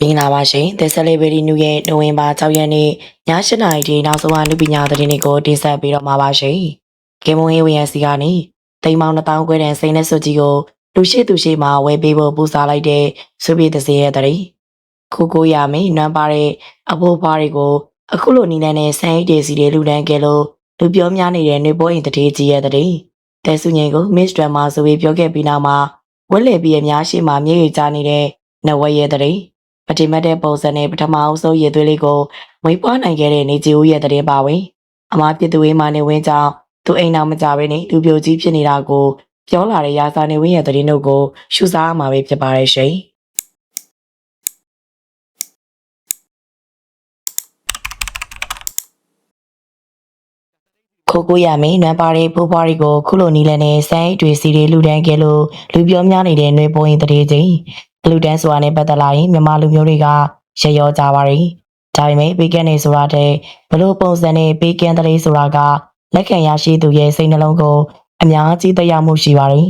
မင်္ဂလာပါရှင်။ The Celebrity New ရဲ့နိုဝင်ဘာ6ရက်နေ့ည7:00နာရီထိနောက်ဆုံးအနုပညာသတင်းတွေကိုတင်ဆက်ပေးတော့မှာပါရှင်။ကင်မွန်ဟေးဝီယန်စီကနေတိမ်မောင်1000ခွဲတန်စိန်နဲ့စွကြီးကိုလူရှိသူရှိမှဝယ်ပေးဖို့ပူစားလိုက်တဲ့စုပြေသစေရဲ့တရီ။ခိုကိုရမင်းနွမ်းပါတဲ့အဖိုးဖွားတွေကိုအခုလိုနီလန်းနဲ့ဆန်အိတ်တွေစီတွေလူတန်းခဲ့လို့လူပြောများနေတဲ့နေပေါ်ရင်တတိကြီးရဲ့တရီ။တဲစုငိန်ကို Miss Drama ဆိုပြီးပြောခဲ့ပြီးနောက်မှာဝက်လေပြီးအများရှိမှမြေကြီးချနေတဲ့နဝဲရဲ့တရီ။ ပတိမတ်တဲ့ပုံစံနဲ့ပထမအဆုံးရည်သွေးလေးကိုဝေးပွားနိုင်ခဲ့တဲ့နေကြီးဦးရဲ့တည်ပါဝင်အမားပြစ်သူဝေးမနေဝင်းကြောင့်သူအိမ်နောက်မကြဘဲနဲ့လူပြိုကြီးဖြစ်နေတာကိုပြောလာတဲ့ရာဇာနေဝင်းရဲ့တည်နှုတ်ကိုရှုစားမှာပဲဖြစ်ပါရဲ့ရှင်ခိုကိုရမင်းနွမ်းပါတဲ့ဖိုးဖွားတွေကိုခုလိုနီးလဲနဲ့စမ်းအိတ်တွေစီတွေလူတန်းခဲ့လို့လူပြောများနေတဲ့နှွေပေါ်ရင်တည်ချင်း လူတန်းဆိုတာနဲ့ပတ်သက်လာရင်မြန်မာလူမျိုးတွေကရရောကြပါရီဒါပေမဲ့ပေးကန်းနေဆိုတာတဲ့ဘလို့ပုံစံနဲ့ပေးကန်းတလေးဆိုတာကလက်ခံရရှိသူရဲ့စိတ်နှလုံးကိုအများကြီးသက်ရောက်မှုရှိပါရီ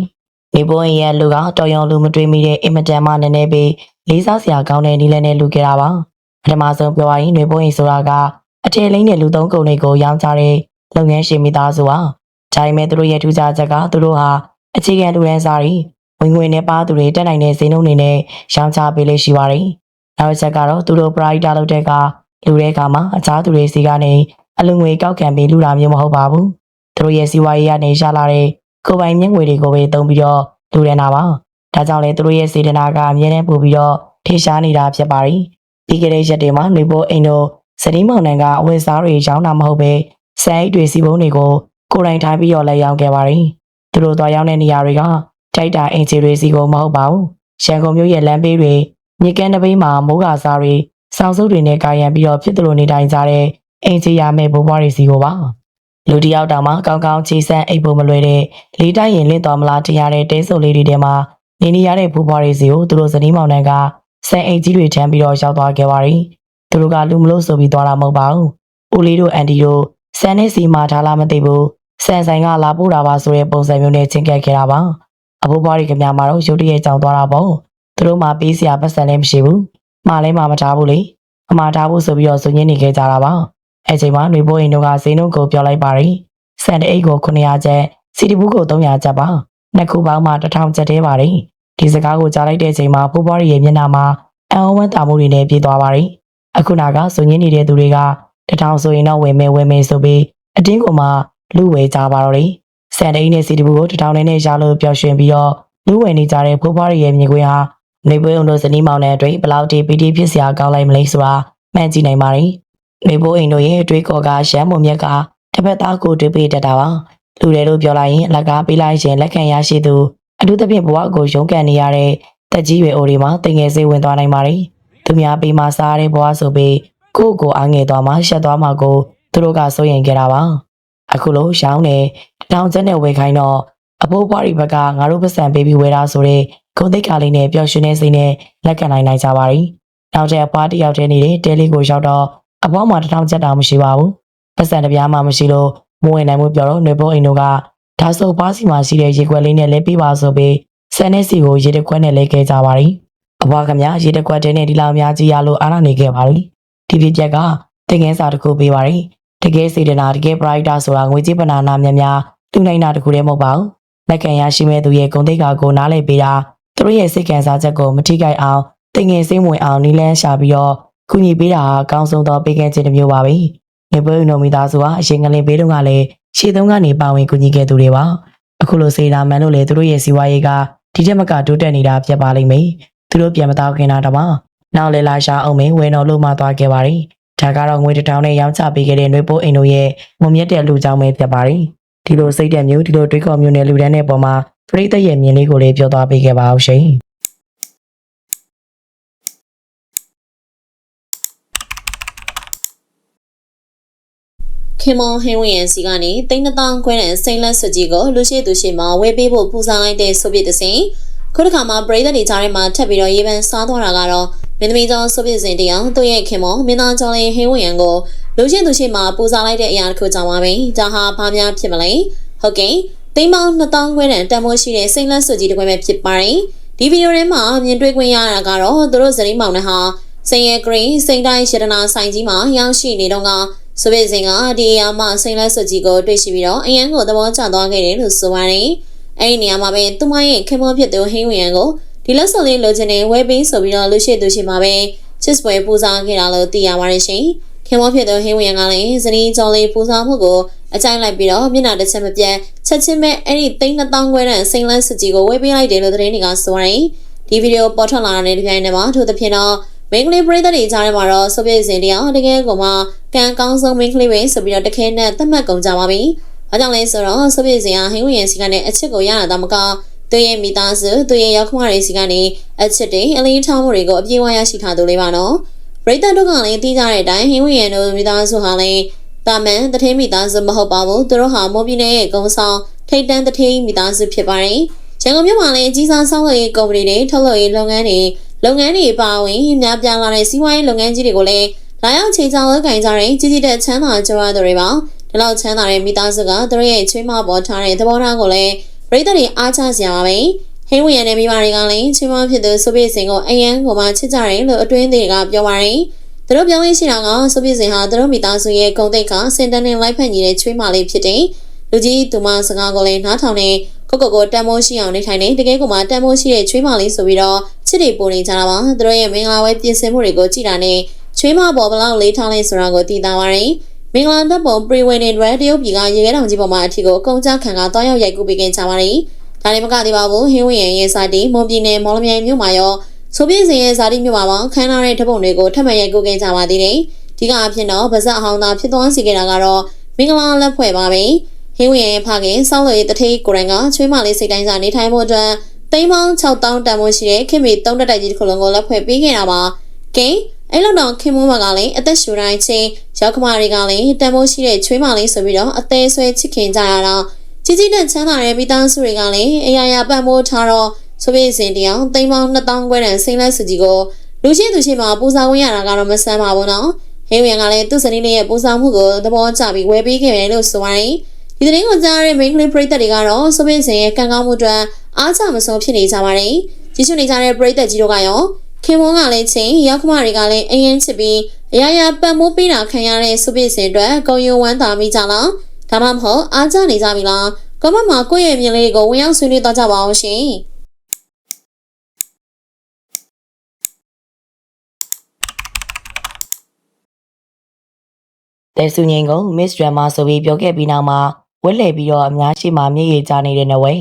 နေပေါ်ရင်ရဲ့လူကတော်ရုံလူမတွေးမိတဲ့အင်မတန်မှနည်းနည်းပဲလေးစားစရာကောင်းတဲ့နီးလဲနဲ့လူခဲ့တာပါပထမဆုံးပြောရရင်နေပေါ်ရင်ဆိုတာကအထည်လိမ့်တဲ့လူသုံးကုန်တွေကိုရောင်းချတဲ့လုပ်ငန်းရှင်မိသားစုဟာဒါပေမဲ့သူတို့ရဲ့ထူးခြားချက်ကသူတို့ဟာအခြေခံလူရန်စားတွေ ဝင်ငွေနဲ့ပါသူတွေတက်နိုင်တဲ့ဈေးနှုန်းတွေနဲ့ရောင်းချပေးလို့ရှိပါတယ်။နောက်တစ်ချက်ကတော့သူတို့ပရိုက်တာလုပ်တဲ့ကလူတွေကမှအခြားသူတွေစီကနေအလူငွေကောက်ခံပေးလူတာမျိုးမဟုတ်ပါဘူး။သူတို့ရဲ့စီးပွားရေးကနေရလာတဲ့ကိုယ်ပိုင်မျက်ငွေတွေကိုပဲသုံးပြီးတော့လူရန်တာပါ။ဒါကြောင့်လေသူတို့ရဲ့စေတနာကအမြဲတမ်းပို့ပြီးတော့ထေရှားနေတာဖြစ်ပါတယ်။ပြီးကြတဲ့ရက်တွေမှာနေဖို့အိမ်တို့စတိမောင်နှံကအဝယ်စားတွေရောင်းတာမဟုတ်ပဲဆန်အိတ်တွေစီပုံးတွေကိုကိုယ်တိုင်ထိုင်ပြီးတော့လည်းရောင်းခဲ့ပါတယ်။သူတို့သွားရောက်တဲ့နေရာတွေက တိုက်တာအင်ဂျီတွေစီကိုမဟုတ်ပါဘူး။ရန်ကုန်မြို့ရဲ့လမ်းဘေးတွေမြေကမ်းတစ်ပိးမှာမိုးကာစားတွေစောင်းစုပ်တွေနဲ့ကာရံပြီးတော့ဖြစ်သလိုနေတိုင်းကြတဲ့အင်ဂျီရမဲ့ဘိုးဘွားတွေစီကိုပါ။လူတယောက်တောင်မှကောင်းကောင်းချီဆန်းအိပ်ဖို့မလွယ်တဲ့လေးတိုင်းရင်လင့်တော်မလားတရားတဲ့တဲဆုပ်လေးတွေထဲမှာနေနေရတဲ့ဘိုးဘွားတွေစီကိုသူတို့ဇနီးမောင်နှံကဆန်အိတ်ကြီးတွေထမ်းပြီးတော့ရောက်သွားခဲ့ပါတယ်။သူတို့ကလူမလို့ဆိုပြီးသွားတာမဟုတ်ပါဘူး။ဦးလေးတို့အန်တီတို့ဆန်နဲ့စီမာထားလားမသိဘူးဆန်ဆိုင်ကလာပို့တာပါဆိုတဲ့ပုံစံမျိုးနဲ့ချင်းကပ်ခဲ့တာပါ အဖိုးဘွားတွေကများမှာတော့ရုတ်တရက်ကြောင်သွားတာပေါ့သူတို့မှပေးစရာပတ်စံလည်းမရှိဘူးမှားလည်းမှမထားဘူးလေအမှားထားဖို့ဆိုပြီးတော့ဇွန်ညင်းနေခဲ့ကြတာပါအဲချိန်မှာຫນွေဘိုးရင်တို့ကဈေးနှုန်းကိုပြောလိုက်ပါတယ်ဆန်တအိတ်ကို900ကျပ်စီတီဘူးကို300ကျပ်ပါနှစ်ခုပေါင်းမှ1000ကျပ်သေးပါတယ်ဒီစကားကိုကြားလိုက်တဲ့ချိန်မှာဖိုးဘွားရဲ့မျက်နှာမှာအံ့ဩဝမ်းသာမှုတွေနဲ့ပြည့်သွားပါတယ်အခုနာကဇွန်ညင်းနေတဲ့သူတွေကတထောင်ဆိုရင်တော့ဝင်မယ်ဝင်မယ်ဆိုပြီးအတင်းကမှလူဝဲကြပါတော့တယ်။ စန်တိန်နဲ့စီတဘူကိုတထောင်နဲ့နဲ့ရလို့ပျော်ရွှင်ပြီးတော့လူဝဲနေကြတဲ့ဖိုးဖွားရဲ့မြင်ကွင်းဟာနေပွဲုံတို့ဇနီးမောင်နဲ့အတွက်ဘလောက်တီပီတီဖြစ်စရာကောင်းလိုက်မလဲဆိုတာမှန်ကြည့်နိုင်ပါတယ်။နေပိုးအိမ်တို့ရဲ့အတွေးခေါ်ကရမ်းမုံမြက်ကတစ်ဖက်သားကိုတွေးပေးတတ်တာပါ။လူတွေလို့ပြောလိုက်ရင်အလကားပေးလိုက်ရင်လက်ခံရရှိသူအထူးသဖြင့်ဘဝကိုရုန်းကန်နေရတဲ့တက်ကြီးရွယ်အိုတွေမှာတင်ငယ်စေဝင်သွားနိုင်ပါတယ်။သူများပေးမှစားရတဲ့ဘဝဆိုပြီးကိုယ့်ကိုအားငယ်သွားမှရှက်သွားမှကိုသူတို့ကစိုးရင်ကြတာပါ အခုလိုရောင်းနေတောင်ကျက်နဲ့ဝယ်ခိုင်းတော့အဖိုးဘွားတွေဘက်ကငါတို့ပတ်စံပေးပြီးဝယ်တာဆိုတဲ့ဂုံသိက္ခာလေးနဲ့ပျော်ရွှင်တဲ့စိတ်နဲ့လက်ခံနိုင်နိုင်ကြပါရီနောက်တဲ့အဖွားတစ်ယောက်တည်းနေတဲ့တဲလေးကိုရောက်တော့အဖွားမှာတစ်ထောင်ကျက်တာမရှိပါဘူးပတ်စံတစ်ပြားမှမရှိလို့မဝင်နိုင်မှုပြောတော့နေဖို့အိမ်တို့ကဒါဆိုပွားစီမှာရှိတဲ့ရေခွက်လေးနဲ့လဲပေးပါဆိုပြီးဆန်နဲ့စီကိုရေတခွက်နဲ့လဲခဲ့ကြပါရီအဖွားကမြရေတခွက်တဲ့နဲ့ဒီလောက်များကြီးရလို့အားနာနေခဲ့ပါရီဒီပြပြက်ကတင်ငယ်စာတစ်ခုပေးပါရီ တကယ်စေတနာတကယ် brighter ဆိုတာငွေကြေးပဏာနာများများတူနိုင်တာတခုတည်းမဟုတ်ပါဘူးလက်ခံရရှိမဲ့သူရဲ့ဂုဏ်သိက္ခာကိုနားလည်ပေးတာသူတို့ရဲ့စိတ်ခံစားချက်ကိုမထိခိုက်အောင်တင်ငယ်စိတ်ဝင်အောင်နီးလန်းရှာပြီးတော့ကုညီပေးတာဟာအကောင်းဆုံးသောပေးကမ်းခြင်းတစ်မျိုးပါပဲနေပွဲဥနိုမီသားဆိုတာအရင်ကလေးပေးတော့ကလည်းရှေ့သုံးကနေပါဝင်ကုညီခဲ့သူတွေပါအခုလိုစေတာမှန်လို့လေသူတို့ရဲ့စီဝါရေးကဒီတက်မကတိုးတက်နေတာဖြစ်ပါလိမ့်မယ်သူတို့ပြန်မသားခင်တာတမနောက်လေလာရှာအောင်မင်းဝယ်တော်လို့မှသွားခဲ့ပါရီ ဒါကတော့ငွေတစ်ထောင်နဲ့ရောင်းချပေးခဲ့တဲ့နှွေပိုးအိမ်တို့ရဲ့ငုံမြက်တဲ့လူကြောင့်ပဲဖြစ်ပါရီဒီလိုစိတ်တဲ့မျိုးဒီလိုတွေးခေါ်မျိုးနဲ့လူတန်းတဲ့ပုံမှာပရိသတ်ရဲ့မြင်လေးကိုလေးပြောသွားပေးခဲ့ပါအောင်ရှင်ခင်မောင်ဟင်းဝင်းစီကနေတိန်းတောင်ခွဲတဲ့စိန်လက်ဆွကြီးကိုလူရှိသူရှိမှဝယ်ပေးဖို့ပူဇော်လိုက်တဲ့ဆိုပြတဲ့စဉ် ခုတစ်ခါမှပရိသတ်တွေကြားထဲမှာထပ်ပြီးတော့ရေပန်းစားသွားတာကတော့မင်းသမီးကျောင်းဆိုပြစဉ်တရားသူ့ရဲ့ခင်မောင်မင်းသားကျောင်းလေးဟင်းဝင်းကိုလူရှိသူရှိမှပူဇော်လိုက်တဲ့အရာတစ်ခုကြောင့်ပါပဲဒါဟာဘာများဖြစ်မလဲဟုတ်ကဲ့တိန်းပေါင်း2000ခွဲတဲ့တန်ဖိုးရှိတဲ့စိန်လက်ဆွကြီးတစ်ခွဲပဲဖြစ်ပါတယ်ဒီဗီဒီယိုထဲမှာမြင်တွေ့ခွင့်ရတာကတော့သူတို့ဇနီးမောင်နဲ့ဟာစိန်ရဲဂရင်းစိန်တိုင်းရတနာဆိုင်ကြီးမှာရောက်ရှိနေတော့ကဆိုဗီယက်စင်ကဒီအရာမှစိန်လက်စွပ်ကြီးကိုတွေ့ရှိပြီးတော့အရန်ကိုသဘောကျသွားခဲ့တယ်လို့ဆိုပါတယ်။ အဲဒီနေရာမှာပဲသူမရဲ့ခင်မောဖြစ်သူဟင်းဝင်ရန်ကိုဒီလက်စွပ်လေးလိုချင်နေဝဲပေးဆိုပြီးတော့လူရှိသူရှိမှာပဲချစ်ပွဲပူဇော်ခဲ့တာလို့သိရပါတယ်ရှင်။ခင်မောဖြစ်သူဟင်းဝင်ရန်ကလည်းဇနီးကြော်လေးပူဇော်မှုကိုအကြိုက်လိုက်ပြီးတော့မျက်နှာတစ်ချက်မပြတ်ချက်ချင်းပဲအဲ့ဒီသိန်း2000ခွဲတဲ့စိန်လက်စွပ်ကြီးကိုဝဲပေးလိုက်တယ်လို့သတင်းတွေကဆိုပါတယ်။ဒီဗီဒီယိုပေါ်ထွက်လာတဲ့ဒီပြိုင်နဲ့မှာထို့သဖြင့်တော့မင်းကလေးပရိသတ်တွေကြားထဲမှာတော့ဆိုဗီယက်စင်တရားတကယ်ကိုမှကံကောင်းဆုံးမင်းကလေးပဲဆိုပြီးတော့တခဲနဲ့သတ်မှတ်ကုန်ကြပါပြီ။ ဘာကြောင့်လဲဆိုတော့ဆိုဗီယက်စင်ကဟင်းဝင်ရစီကနေအချစ်ကိုရတာတော့မကသူရဲ့မိသားစုသူရဲ့ရောက်ခမတွေစီကနေအချစ်တွေအလေးထားမှုတွေကိုအပြည့်အဝရရှိထားသူလေးပါနော်။ပရိသတ်တို့ကလည်းသိကြတဲ့အတိုင်းဟင်းဝင်ရတို့မိသားစုဟာလည်းတာမန်တထင်းမိသားစုမဟုတ်ပါဘူး။သူတို့ဟာမော်ပြည်နယ်ရဲ့ကုန်းဆောင်ထိတ်တန်းတထင်းမိသားစုဖြစ်ပါတယ်။ရန်ကုန်မြို့မှာလည်းအကြီးစားဆောင်းလုပ်ရေးကုမ္ပဏီတွေထုတ်လုပ်ရေးလုပ်ငန်းတွေလုပ်ငန်းတွေပါဝင်များပြားလာတဲ့စီးပွားရေးလုပ်ငန်းကြီးတွေကိုလည်းလာရောက်ချိန်ချောင်းလုပ်ကင်ကြတဲ့ကြီးကြီးတဲ့ချမ်းသာကြွားသူတွေပါ ဒီလောက်ချမ်းသာတဲ့မိသားစုကသူတို့ရဲ့ချွေးမပေါ်ထားတဲ့သဘောထားကိုလည်းပြည်သူတွေအားချစရာပါပဲဟင်းဝင်ရတဲ့မိဘတွေကလည်းချွေးမဖြစ်သူဆိုပြည့်စင်ကိုအယံကိုမှချစ်ကြတယ်လို့အတွင်းတွေကပြောပါတယ်သူတို့ပြောင်းလဲရှိတာကဆိုပြည့်စင်ဟာသူတို့မိသားစုရဲ့ဂုဏ်သိက္ခာစင်တန်းနဲ့လိုက်ဖက်ညီတဲ့ချွေးမလေးဖြစ်တဲ့လူကြီးသူမစကားကိုလည်းနားထောင်နေကိုကိုကိုတန်မိုးရှိအောင်နေထိုင်နေတကယ်ကိုမှတန်မိုးရှိတဲ့ချွေးမလေးဆိုပြီးတော့ချစ်တွေပိုနေကြတာပါသူတို့ရဲ့မင်္ဂလာပွဲပြင်ဆင်မှုတွေကိုကြည့်တာနဲ့ချွေးမပေါ်ဘလောက်လေးထားလဲဆိုတာကိုသိသာပါတယ် မင်္ဂလာတပ်ပုံ pre-wedding dress တရုတ်ပြည်ကရေခဲတောင်ကြီးပေါ်မှာအထီကိုအကုံကြခံကတောင်းရောက်ရိုက်ကူးပေးခဲ့ကြပါတယ်ဒါလည်းမကသေးပါဘူးဟင်းဝင်ရဲ့စာတီမွန်ပြည်နယ်မော်လမြိုင်မြို့မှာရောဆိုပြည့်စင်ရဲ့ဇာတိမြို့မှာပါခန်းနာတဲ့ဓပုံတွေကိုထပ်မံရိုက်ကူးခဲ့ကြပါသေးတယ်ဒီကအဖြစ်တော့ဗဇက်အဟောင်းသားဖြစ်သွားစီခဲ့တာကတော့မင်္ဂလာလက်ဖွဲ့ပါပဲဟင်းဝင်ရဲ့ဖခင်စောင်းလို့ရဲ့တထိတ်ကိုရန်ကချွေးမလေးစိတ်တိုင်းစာနေထိုင်ဖို့အတွက်သိန်းပေါင်း6000တန်ဖိုးရှိတဲ့ခင်မီ3တက်တိုက်ကြီးတစ်ခုလုံးကိုလက်ဖွဲ့ပေးခဲ့တာပါကဲ အဲ့လောက်တော့ခင်မိုးမကလည်းအသက်ရှူတိုင်းချင်းရောက်ခမတွေကလည်းတန်ဖိုးရှိတဲ့ချွေးမလေးဆိုပြီးတော့အသေးဆွဲချစ်ခင်ကြရတာကြီးကြီးနဲ့ချမ်းသာတဲ့မိသားစုတွေကလည်းအရာရာပံ့ပိုးထားတော့ဆိုပြီးစဉ်တရားသိန်းပေါင်း2000ခွဲတန်စိမ့်လက်စုကြီးကိုလူရှိသူရှိမှပူဇော်ဝင်ရတာကတော့မဆန်းပါဘူးနော်ဟင်းဝင်ကလည်းသူ့စနေလေးရဲ့ပူဇော်မှုကိုသဘောကျပြီးဝယ်ပေးခဲ့တယ်လို့ဆိုရတယ်ဒီသတင်းကိုကြားရတဲ့ main clip ပရိသတ်တွေကတော့ဆိုပြီးစဉ်ရဲ့ကံကောင်းမှုအတွက်အားချမဆုံးဖြစ်နေကြပါတယ်ကြည့်ရှုနေကြတဲ့ပရိသတ်ကြီးတို့ကရော ခင်မွန်ကလည်းချင်းရောက်ခမတွေကလည်းအရင်ချစ်ပြီးအရာရာပံ့ပိုးပေးတာခံရတဲ့ဆိုပြီးစဉ်အတွက်ဂုံယုံဝမ်းသာမိကြလားဒါမှမဟုတ်အားကျနေကြပြီလားကမ္ဘာမှာကိုယ့်ရဲ့မြင်လေးကိုဝင်ရောက်ဆွေးနွေးသွားကြပါအောင်ရှင်တဲစုငိန်ကို Miss Drama ဆိုပြီးပြောခဲ့ပြီးနောက်မှာဝက်လှည့်ပြီးတော့အများရှိမှမျက်ရည်ကျနေတဲ့နဝဲ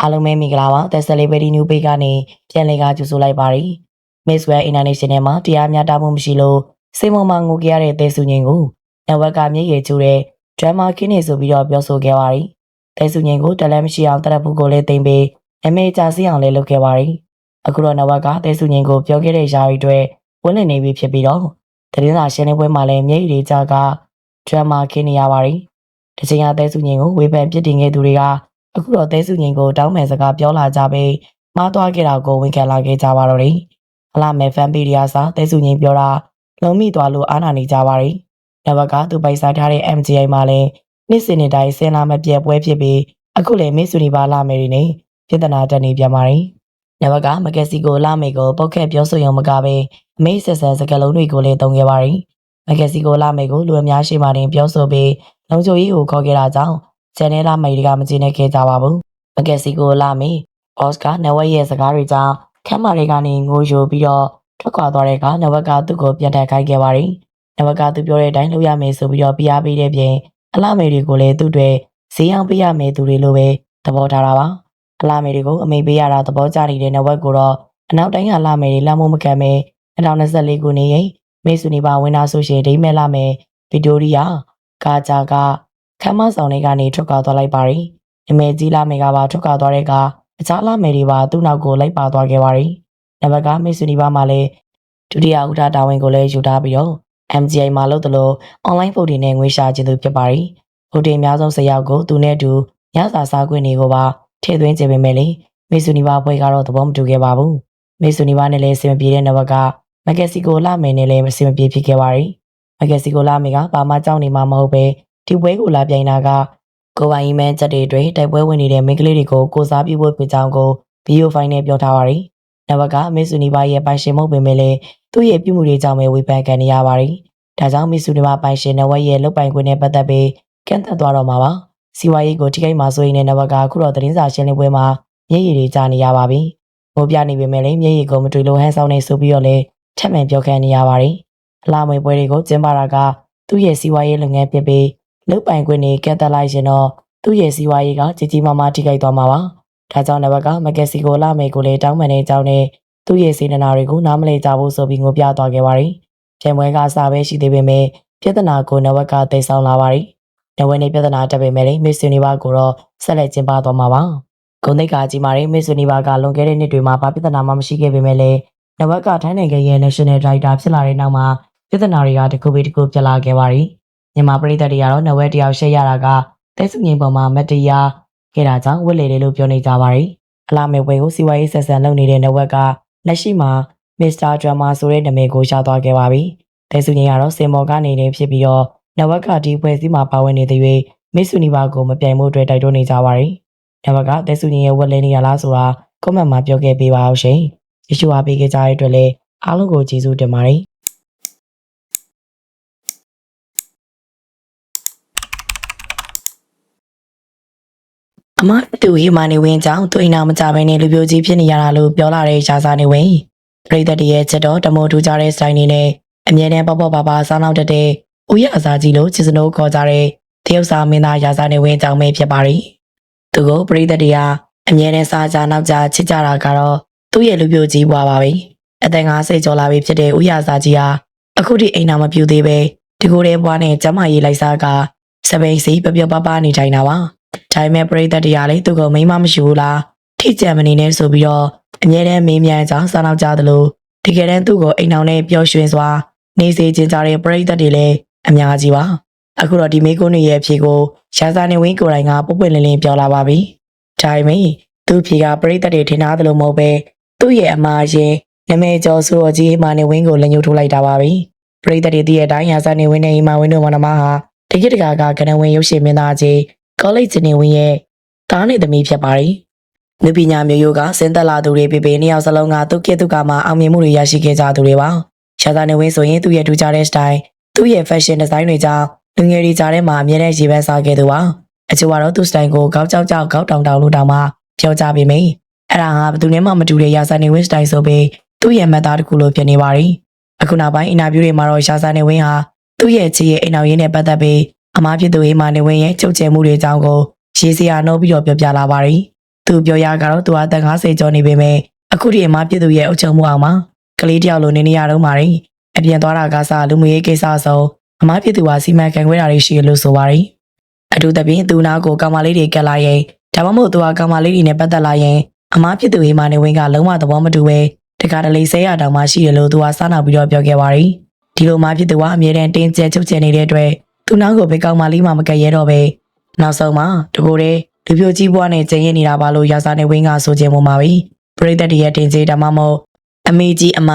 အားလုံးပဲမင်္ဂလာပါတဲ Celebrity New Page ကနေပြန်လည်ကကြိုဆိုလိုက်ပါရီ Miss World International မှာတရားမျှတမှုမရှိလို့စိတ်မမငိုကြရတဲ့တဲစုငိန်ကိုနဝက်ကမျက်ရည်ကျူတဲ့ Drama King နေဆိုပြီးတော့ပြောဆိုခဲ့ပါရီတဲစုငိန်ကိုတလည်းမရှိအောင်တရက်ဘူးကိုလည်းတင်ပေးအမေကြစီအောင်လည်းလုပ်ခဲ့ပါရီအခုတော့နဝက်ကတဲစုငိန်ကိုပြောခဲ့တဲ့ຢာရီတွေဝင်းလည်နေပြီဖြစ်ပြီးတော့သတင်းစာရှင်းလင်းပွဲမှာလည်းမျက်ရည်တွေကြကဒရမာခင်းနေရပါရီတချိန်ကသဲစုငင်ကိုဝေဖန်ပြစ်တင်ခဲ့သူတွေကအခုတော့သဲစုငင်ကိုတောင်းမယ်စကားပြောလာကြပြီးမှားသွားခဲ့တာကိုဝန်ခံလာခဲ့ကြပါတော့တယ် အလားမဲ့ဖန်ပီရီယာစာသဲစုငင်ပြောတာလုံးမိသွားလို့အားနာနေကြပါရီနဘကသူပိုက်စားထားတဲ့ MGI မှာလည်းနေ့စဉ်နေ့တိုင်းဆင်လာမပြတ်ပွဲဖြစ်ပြီးအခုလည်းမစ်ဆူနီပါလာမယ်နေပြဿနာတက်နေပြန်ပါရီနဘကမကက်ဆီကိုလာမေကိုပုတ်ခက်ပြောဆိုရုံမကပဲအမေဆက်ဆန်စကလုံးတွေကိုလည်းတုံခဲ့ပါရီမကက်ဆီကိုလာမေကိုလူအများရှိမှတင်ပြောဆိုပြီးလုံချိုကြီးကိုခေါ်ခဲ့တာကြောင့်ဂျန်နဲလာမေတွေကမကျေနပ်ခဲ့ကြပါဘူးမကက်ဆီကိုလာမေအော်စကာနဝက်ရဲ့စကားတွေကြောင့် ခမ်းမာတွေကနေငိုယိုပြီးတော့ထွက်ခွာသွားတဲ့အခါနဝက်ကသူ့ကိုပြန်တက်ခိုင်းခဲ့ပါရီနဝက်ကသူပြောတဲ့အတိုင်းလုပ်ရမယ်ဆိုပြီးတော့ပြားပေးတဲ့ပြင်အလာမေတွေကိုလည်းသူ့တွေဈေးအောင်ပေးရမယ်သူတွေလိုပဲသဘောထားတာပါအလာမေတွေကိုအမိပေးရတာသဘောကျနေတဲ့နဝက်ကိုတော့အနောက်တိုင်းကလာမေတွေလမ်းမမခံမဲ2024ခုနှစ်ရင်မေဆူနီပါဝင်နာဆိုရှင်ဒိမဲလာမယ်ဗီတိုရီယာကာဂျာကခမ်းမဆောင်တွေကနေထွက်ခွာသွားလိုက်ပါရီအမေကြီးလာမေကပါထွက်ခွာသွားတဲ့က အခြားလာမေတွေပါသူ့နောက်ကိုလိုက်ပါသွားခဲ့ပါရီနဘကမေဆူနီပါမှာလည်းဒုတိယဥထာတာဝန်ကိုလည်းယူထားပြီးတော့ MGI မှာလို့တလို့ online ဖုတ်တွေနဲ့ငွေရှာခြင်းသူဖြစ်ပါရီဖုတ်တွေအများဆုံး၁၀ယောက်ကိုသူနဲ့အတူညစာစားခွင့်တွေကိုပါထည့်သွင်းကြပေမဲ့လေမေဆူနီပါဘွဲကတော့သဘောမတူခဲ့ပါဘူးမေဆူနီပါနဲ့လည်းအဆင်မပြေတဲ့နဘကမကက်ဆီကိုလာမေနဲ့လည်းအဆင်မပြေဖြစ်ခဲ့ပါရီမကက်ဆီကိုလာမေကဘာမှကြောက်နေမှာမဟုတ်ပဲဒီပွဲကိုလာပြိုင်တာက ကိုပိုင်အီမန်ချက်တွေတွေတိုက်ပွဲဝင်နေတဲ့မိန်းကလေးတွေကိုကိုစားပြုဖို့ပြကြောင်းကိုဗီဒီယိုဖိုင်နဲ့ပြောထားပါရီနဝကမစ်ဆူနီဘာရဲ့ပိုင်ရှင်မဟုတ်ပေမဲ့လည်းသူ့ရဲ့ပြုမှုတွေကြောင့်ပဲဝေဖန်ခံနေရပါတယ်။ဒါကြောင့်မစ်ဆူနီဘာပိုင်ရှင်နဝရဲ့လုတ်ပိုင်ခွင့်နဲ့ပတ်သက်ပြီးကန့်သက်သွားတော့မှာပါ။စီဝါရေးကိုထိခိုက်မှာဆိုရင်လည်းနဝကအခုတော့သတင်းစာရှင်းလင်းပွဲမှာမျက်ရည်တွေကျနေရပါပြီ။မိုးပြနေပေမဲ့လည်းမျက်ရည်ကိုမတွေ့လို့ဟန်ဆောင်နေဆိုပြီးတော့လည်းထပ်မံပြောခံနေရပါတယ်။အလားမွေပွဲတွေကိုကျင်းပတာကသူ့ရဲ့စီဝါရေးလုပ်ငန်းဖြစ်ပြီး လုတ်ပိုင်ခွင့်တွေကန့်သက်လိုက်ရင်တော့သူ့ရဲ့စီဝါရေးကကြီးကြီးမားမားထိခိုက်သွားမှာပါ။ဒါကြောင့်နဘကမကက်ဆီကိုလာမေကိုလည်းတောင်းပန်တဲ့အကြောင်းနဲ့သူ့ရဲ့စေတနာတွေကိုနားမလည်ကြဘူးဆိုပြီးငိုပြသွားခဲ့ပါတယ်။ပြန်ပွဲကစားပဲရှိသေးပေမဲ့ပြဿနာကိုနဝကသိဆောင်လာပါတယ်။နဝနဲ့ပြဿနာတက်ပေမဲ့လည်းမစ်ဆူနီဘာကိုတော့ဆက်လက်ကျင်းပသွားမှာပါ။ဂုံသိက္ခာကြီးမာတဲ့မစ်ဆူနီဘာကလွန်ခဲ့တဲ့နှစ်တွေမှာဘာပြဿနာမှမရှိခဲ့ပေမဲ့လည်းနဝကထိုင်းနိုင်ငံရဲ့ National Director ဖြစ်လာတဲ့နောက်မှာပြဿနာတွေကတစ်ခုပြီးတစ်ခုဖြစ်လာခဲ့ပါတယ်။ မြန်မာပြည်သက်တွေကတော့နဝက်တယောက်ရှက်ရတာကတဲစုငိမ်ပေါ်မှာမတရားခဲ့တာကြောင့်ဝစ်လေတယ်လို့ပြောနေကြပါတယ်။အလားမဲ့ဝဲကိုစီဝါရေးဆက်ဆံလုပ်နေတဲ့နဝက်ကလက်ရှိမှာမစ္စတာဒရမာဆိုတဲ့နာမည်ကိုရှာသွားခဲ့ပါပြီ။တဲစုငိမ်ကတော့စင်မော်ကနေနေဖြစ်ပြီးတော့နဝက်ကဒီဖွဲ့စည်းမှာပါဝင်နေတဲ့၍မစ်ဆူနီဘာကိုမပြိုင်မှုအတွက်တိုက်တွန်းနေကြပါတယ်။နဝက်ကတဲစုငိမ်ရဲ့ဝက်လဲနေရလားဆိုတာကွန်မန့်မှာပြောခဲ့ပေးပါအောင်ရှင်။ရရှိပါပေးကြတဲ့အတွက်လည်းအားလုံးကိုကျေးဇူးတင်ပါတယ်။ မတူဟီမာနေဝင်းကြောင့်သူအိမ်နာမကြဘဲနဲ့လူပြိုကြီးဖြစ်နေရတာလို့ပြောလာတဲ့ရှားစားနေဝင်းပရိသတ်တရဲ့ချက်တော့တမိုးထူကြတဲ့စတိုင်နေနဲ့အမြဲတမ်းပေါ့ပေါ့ပါပါစားနောက်တက်တဲ့ဦးရအစားကြီးလို့ချစ်စနိုးခေါ်ကြတဲ့တရုတ်စာမင်းသားရာဇာနေဝင်းကြောင့်ပဲဖြစ်ပါရီသူကိုပရိသတ်တွေကအမြဲတမ်းစားကြနောက်ကြချစ်ကြတာကတော့သူ့ရဲ့လူပြိုကြီးပွားပါပဲအသက်50ကျော်လာပြီဖြစ်တဲ့ဦးရစာကြီးဟာအခုထိအိမ်နာမပြူသေးပဲဒီကိုယ်တဲ့ဘွားနဲ့ကျမကြီးလိုက်စားကစပိန်စီပျော်ပျော်ပါပါနေထိုင်တာပါ ဒါပေမဲ့ပရိသတ်တရားလေးသူကမိမမရှိဘူးလားထိကြံမနေနဲ့ဆိုပြီးတော့အမြဲတမ်းမေးမြန်းကြောင်းစားနောက်ကြသလိုတကယ်တမ်းသူ့ကိုအိမ်အောင်နဲ့ပျော်ရွှင်စွာနေစေခြင်းကြတဲ့ပရိသတ်တွေလည်းအများကြီးပါအခုတော့ဒီမိကုန်းတွေရဲ့အဖြေကိုရှားစားနေဝင်းကိုယ်တိုင်ကပုပ်ပွင့်လင်းလင်းပြောလာပါပြီဒါပေမဲ့သူ့ဖြေကပရိသတ်တွေထင်သားသလိုမဟုတ်ပဲသူ့ရဲ့အမှားရင်နမဲကျော်ဆိုတော်ကြီးမာနေဝင်းကိုလက်ညှိုးထိုးလိုက်တာပါပဲပရိသတ်တွေတည့်ရဲ့အတိုင်းရာစားနေဝင်းနဲ့အိမ်မာဝင်းတို့မနမဟာတကစ်တကာကကနဝင်ရုပ်ရှင်မင်းသားကြီး ကောလိပ်စနေဝင်းရဲ့တားနေသမီးဖြစ်ပါတယ်။လူပညာမျိုးရိုးကစင်သက်လာသူတွေပြပေနှစ်ယောက်စလုံးကသူကိတုကမှာအောင်မြင်မှုတွေရရှိခဲ့ကြသူတွေပါ။ရှာသာနေဝင်းဆိုရင်သူ့ရဲ့ထူးခြားတဲ့ style သူ့ရဲ့ fashion design တွေကြောင့်လူငယ်တွေကြားထဲမှာအမြဲတမ်းရေပန်းစားခဲ့သူပါ။အချို့ကတော့သူ့ style ကိုကောက်ကြောက်ကြောက်ကောက်တောင်တောင်လို့တောင်မှပြောကြပေမယ့်အဲ့ဒါဟာဘယ်သူနဲ့မှမတူတဲ့ရာဇာနေဝင်း style ဆိုပြီးသူ့ရဲ့မက်သားတစ်ခုလိုဖြစ်နေပါတယ်။အခုနောက်ပိုင်းအင်တာဗျူးတွေမှာတော့ရှာသာနေဝင်းဟာသူ့ရဲ့ချစ်ရဲ့အိမ်အောင်ရင်းနဲ့ပတ်သက်ပြီး အမားဖြစ်သူအိမ်မနေဝင်းရဲ့ချုပ်ချယ်မှုတွေအကြောင်းကိုရေးစရာနှုတ်ပြီးတော့ပြောပြလာပါတယ်။သူပြောရကတော့သူအသက်50ကျော်နေပေမဲ့အခုဒီအမားဖြစ်သူရဲ့အုပ်ချုပ်မှုအောင်မှာကလေးတယောက်လိုနေနေရတော့ပါတယ်။အပြင်သွားတာကစားလူမျိုးရေးကိစ္စဆိုအမားဖြစ်သူဟာစီမံခန့်ခွဲတာတွေရှိရလို့ဆိုပါတယ်။အထူးသဖြင့်သူနာကိုကောင်မလေးတွေကက်လာရင်ဒါမှမဟုတ်သူဟာကောင်မလေးတွေနဲ့ပတ်သက်လာရင်အမားဖြစ်သူအိမ်မနေဝင်းကလုံးဝသဘောမတူပဲတခါတလေဆဲရတောင်မှရှိရလို့သူဟာစားနာပြီးတော့ပြောခဲ့ပါတယ်။ဒီလိုမှဖြစ်သူကအမြဲတမ်းတင်းကျပ်ချုပ်ချယ်နေတဲ့အတွက် သူနောက်ကိုပဲကောင်းမလေးမှမကက်ရဲတော့ပဲနောက်ဆုံးမှာတကိုယ်တည်းလူပြိုကြီးဘွားနဲ့ကျင်းရနေတာပါလို့ရာဇာနေဝင်းကဆိုခြင်းမပါဘူးပရိသတ်တရဲ့တင်စေဒါမှမဟုတ်အမေကြီးအမ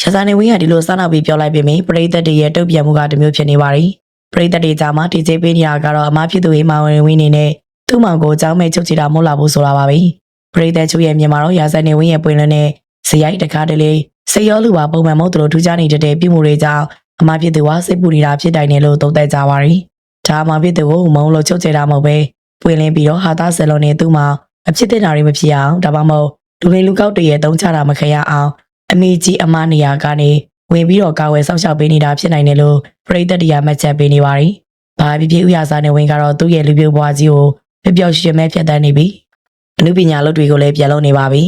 ရာဇာနေဝင်းကဒီလိုစနောက်ပြီးပြောလိုက်ပေမယ့်ပရိသတ်တရဲ့တုတ်ပြန်မှုကတမျိုးဖြစ်နေပါရီပရိသတ်တွေကြားမှာတင်စေပေးနေတာကတော့အမဖြစ်သူအိမ်မဝင်ဝင်းနေနဲ့သူ့မောင်ကိုအကြောင်းမဲ့ချုပ်ချတာမဟုတ်လာဘူးဆိုတာပါပဲပရိသတ်ချုပ်ရဲ့မြန်မာတော့ရာဇာနေဝင်းရဲ့ပွင့်လင်းတဲ့ဇယိုက်တကားတလေစိတ်ရောလူပါပုံမှန်မဟုတ်သလိုထူးခြားနေတဲ့ပြုမှုတွေကြောင့် အမဖြစ်သူကစိတ်ပူနေတာဖြစ်တိုင်းတယ်လို့သုံးသပ်ကြပါရီဒါအမဖြစ်သူကိုမုံလို့ချုပ်ချတာမဟုတ်ပဲပွင့်လင်းပြီးတော့ဟာသားဆယ်လုံးနဲ့သူ့မှာအဖြစ်တင်တာတွေမဖြစ်အောင်ဒါမှမဟုတ်လူလေးလူကောက်တွေရဲ့တုံးချတာမခရအောင်အမေကြီးအမနေရာကနေဝင်ပြီးတော့ကာဝယ်ဆောက်ရှောက်ပေးနေတာဖြစ်နိုင်တယ်လို့ပရိသတ်တရားမှတ်ချက်ပေးနေပါရီဘာဖြစ်ဖြစ်ဥရစာနဲ့ဝင်ကတော့သူ့ရဲ့လူပြိုဘွားကြီးကိုပျော်ပျော်ရွှင်မဲဖြတ်တန်းနေပြီအမှုပညာလုပ်တွေကိုလည်းပြန်လုပ်နေပါပြီ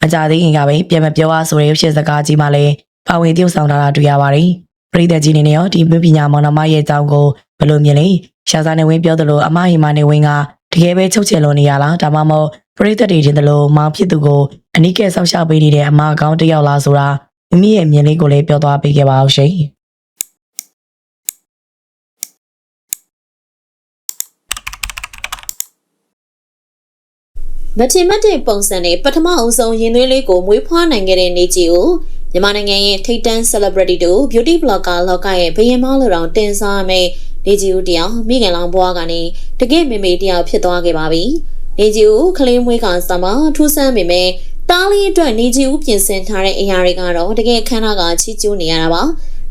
မကြသေးခင်ကပဲပြန်မပြောအားဆိုတဲ့ရုပ်ရှင်စကားကြီးမှလည်းပါဝင်တည်ဆောင်လာတာတွေ့ရပါတယ် ပရိသတ်ကြီးနေနဲ့ရောဒီမှုပညာမောင်နှမရဲ့အကြောင်းကိုဘယ်လိုမြင်လဲရှာစာနေဝင်းပြောသလိုအမဟီမာနေဝင်းကတကယ်ပဲချုပ်ချယ်လို့နေရလားဒါမှမဟုတ်ပရိသတ်တွေတင်သလိုမောင်ဖြစ်သူကိုအနိကဲဆောက်ရှောက်ပေးနေတဲ့အမအကောင်းတစ်ယောက်လားဆိုတာမိမိရဲ့မြင်လေးကိုလည်းပြောသွားပေးခဲ့ပါအောင်ရှင်မထင်မှတ်တဲ့ပုံစံနဲ့ပထမအဆုံးရင်သွေးလေးကိုမွေးဖွားနိုင်ခဲ့တဲ့နေ့ကြီးကို မြန်မာနိုင်ငံရဲ့ထိပ်တန်း celebrity တို့ beauty blogger လောကရဲ့ဘယင်မောလို့တောင်တင်စားရမယ့်နေကြီးဦးတယောက်မိခင်လောင်ဘွားကနေတကယ့်မေမေတယောက်ဖြစ်သွားခဲ့ပါပြီ။နေကြီးဦးကလေးမွေးကစမှာထူးဆန်းပေမဲ့တားလေးအတွက်နေကြီးဦးပြင်ဆင်ထားတဲ့အရာတွေကတော့တကယ်ခမ်းနားကချီးကျူးနေရတာပါ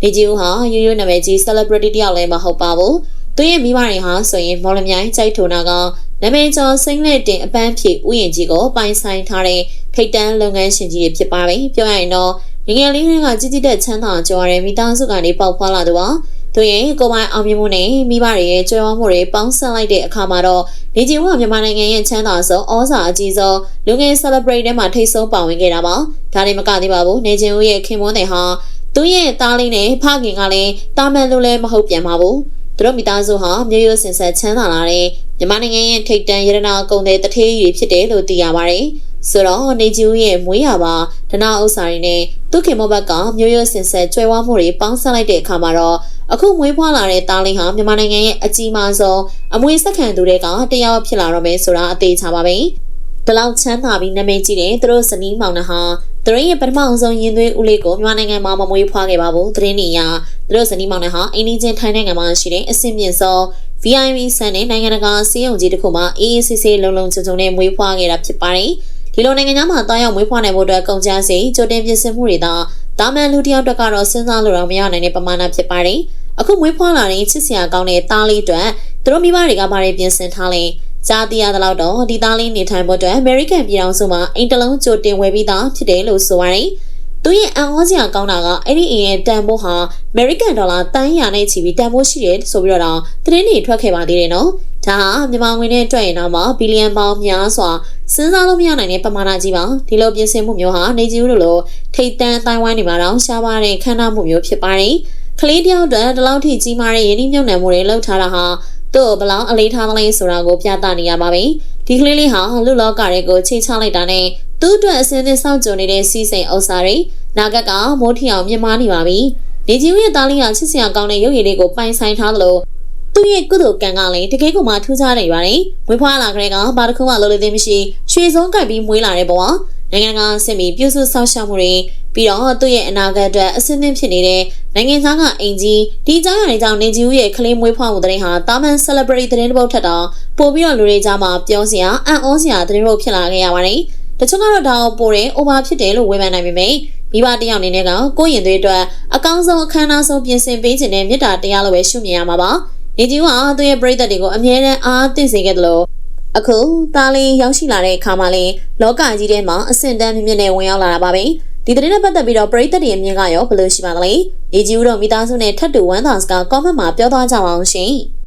နေကြီးဦးဟာရိုးရိုးနာမည်ကြီး celebrity တယောက်လည်းမဟုတ်ပါဘူးသူရဲ့မိဘတွေဟာဆိုရင်မော်လမြိုင်ကြိုက်ထိုနာကနာမည်ကျော်စိမ့်လက်တင်အပန်းဖြေဥယျာဉ်ကြီးကိုပိုင်ဆိုင်ထားတဲ့ထိတ်တန်းလုပ်ငန်းရှင်ကြီးတွေဖြစ်ပါပဲပြောရရင်တော့ ငယ်ငယ်လေးတွေကကြီးကြီးတဲ့ချမ်းသာကြွားတဲ့မိသားစုကနေပေါက်ဖွာလာသူပါသူရဲ့ကိုယ်ပိုင်အောင်မြင်မှုနဲ့မိဘတွေရဲ့ကြွယ်ဝမှုတွေပေါင်းစပ်လိုက်တဲ့အခါမှာတော့နေကြီးဦးကမြန်မာနိုင်ငံရဲ့ချမ်းသာဆုံးဩဇာအကြီးဆုံးလူငယ် celebrate ထဲမှာထိတ်ဆုံးပါဝင်ခဲ့တာပါဒါနဲ့မကသေးပါဘူးနေကြီးဦးရဲ့ခင်မွန်းတဲ့ဟာသူရဲ့သားလေးနဲ့ဖခင်ကလည်းတာမန်လိုလည်းမဟုတ်ပြန်ပါဘူးသူတို့မိသားစုဟာမျိုးရိုးစင်ဆက်ချမ်းသာလာတဲ့မြန်မာနိုင်ငံရဲ့ထိတ်တန့်ရတနာကုန်တဲ့တထေးကြီးဖြစ်တယ်လို့သိရပါတယ် ဆိုတော့နေကြီးဦးရဲ့မွေးရပါဒနာဥစ္စာတွေနဲ့သူခင်မောဘက်ကမျိုးရိုးစင်ဆက်ကျွဲဝါမှုတွေပေါင်းစပ်လိုက်တဲ့အခါမှာတော့အခုမွေးဖွားလာတဲ့သားလေးဟာမြန်မာနိုင်ငံရဲ့အကြီးမားဆုံးအမွေဆက်ခံသူတွေကတယောက်ဖြစ်လာတော့မယ်ဆိုတာအသေးချပါပဲဘလောက်ချမ်းသာပြီးနာမည်ကြီးတယ်သူတို့ဇနီးမောင်နှံဟာသူတို့ရဲ့ပထမအဆုံးရင်သွေးဦးလေးကိုမြန်မာနိုင်ငံမှာမမွေးဖွားခဲ့ပါဘူးသတင်းနေရသူတို့ဇနီးမောင်နှံဟာအိန္ဒိချင်းထိုင်းနိုင်ငံမှာရှိတဲ့အဆင့်မြင့်ဆုံး VIP ဆန်တဲ့နိုင်ငံတကာစီးရုံကြီးတစ်ခုမှာအေးအေးဆေးဆေးလုံလုံခြုံခြုံနဲ့မွေးဖွားခဲ့တာဖြစ်ပါတယ် ဒီလိုနိုင်ငံသားမှာတားရောက်မွေးဖွားနိုင်ဖို့အတွက်ကုန်ကျစရိတ်ကြိုတင်ပြင်ဆင်မှုတွေသာတာမန်လူတစ်ယောက်တက်ကတော့စဉ်းစားလို့တော့မရနိုင်တဲ့ပမာဏဖြစ်ပါတယ်အခုမွေးဖွားလာတဲ့ချစ်စရာကောင်းတဲ့သားလေးအတွက်သူတို့မိဘတွေကဘာတွေပြင်ဆင်ထားလဲကြားသိရသလောက်တော့ဒီသားလေးနေထိုင်ဖို့အတွက် American ပြည်ထောင်စုမှာအိမ်တလုံးကြိုတင်ဝယ်ပြီးသားဖြစ်တယ်လို့ဆိုပါတယ်။သူရဲ့အံ့ဩစရာကောင်းတာကအဲ့ဒီအိမ်ရဲ့တန်ဖိုးဟာ American ဒေါ်လာတန်းရာနဲ့ချီပြီးတန်ဖိုးရှိတယ်ဆိုပြီးတော့သတင်းတွေထွက်ခဲ့ပါသေးတယ်နော်။ ဒါဟာမြန်မာငွေနဲ့တွက်ရင်တော့မှဘီလီယံပေါင်းများစွာစဉ်းစားလို့မရနိုင်တဲ့ပမာဏကြီးပါ။ဒီလိုပြင်ဆင်မှုမျိုးဟာနေကြီးဦးလိုလိုထိတ်တန်းတိုင်ဝမ်နေမှာတော့ရှားပါတဲ့ခန္ဓာမှုမျိုးဖြစ်ပါတယ်။ကလေးတယောက်အတွက်ဒီလောက်ထိကြီးမားတဲ့ရင်းနှီးမြှုပ်နှံမှုတွေလုပ်ထားတာဟာသူ့ကိုဘလောက်အလေးထားသလဲဆိုတာကိုပြသနေရပါပြီ။ဒီကလေးလေးဟာလူလောကတွေကိုချိန်ချလိုက်တာနဲ့သူ့အတွက်အစင်းသစ်စောင့်ကြုံနေတဲ့စီးစိမ်ဥစ္စာတွေနာဂတ်ကမိုးထီအောင်မြင်မာနေပါပြီ။နေကြီးဦးရဲ့သားလေးဟာချစ်စရာကောင်းတဲ့ရုပ်ရည်လေးကိုပိုင်ဆိုင်ထားသလို သူ့ရဲ့ကုသိုလ်ကံကလည်းတကယ်ကိုမှထူးခြားနေပါတယ်။မွေးဖွားလာကြတဲ့ကဘာတစ်ခုမှလိုလေသေးမရှိရွှေစုံကပ်ပြီးမွေးလာတဲ့ဘဝနိုင်ငံကဆင်ပြီးပြုစုဆောက်ရှောက်မှုတွေပြီးတော့သူ့ရဲ့အနာဂတ်အတွက်အဆင်သင့်ဖြစ်နေတဲ့နိုင်ငံသားကအင်ကြီးဒီကြောင့်ရတဲ့ကြောင့်နေကြီးဦးရဲ့ကလေးမွေးဖွားမှုတဲ့ဟာတာမန် celebrity တဲ့တစ်ပုတ်ထက်တော့ပို့ပြီးတော့လူတွေကြားမှာပြောစရာအံ့ဩစရာတဲ့တစ်ပုတ်ဖြစ်လာခဲ့ရပါတယ်။တချို့ကတော့ဒါကိုပို့တယ် over ဖြစ်တယ်လို့ဝေဖန်နိုင်ပေမယ့်မိဘတယောက်အနေနဲ့ကကိုယ့်ရင်သွေးအတွက်အကောင်းဆုံးအခမ်းအနားဆုံးပြင်ဆင်ပေးခြင်းနဲ့မေတ္တာတရားလိုပဲရှုမြင်ရမှာပါ။ နေကြီးကသူ့ရဲ့ပရိသတ်တွေကိုအမြဲတမ်းအားသင့်စေခဲ့တယ်လို့အခုသားလေးရောက်ရှိလာတဲ့အခါမှာလည်းလောကကြီးထဲမှာအဆင့်တန်းမြင့်မြင့်နဲ့ဝင်ရောက်လာတာပါပဲဒီသတင်းနဲ့ပတ်သက်ပြီးတော့ပရိသတ်တွေအမြင်ကရောဘယ်လိုရှိပါသလဲနေကြီးဦးတို့မိသားစုနဲ့ထပ်တူဝမ်းသာစကား comment မှာပြောသွားကြပါအောင်ရှင်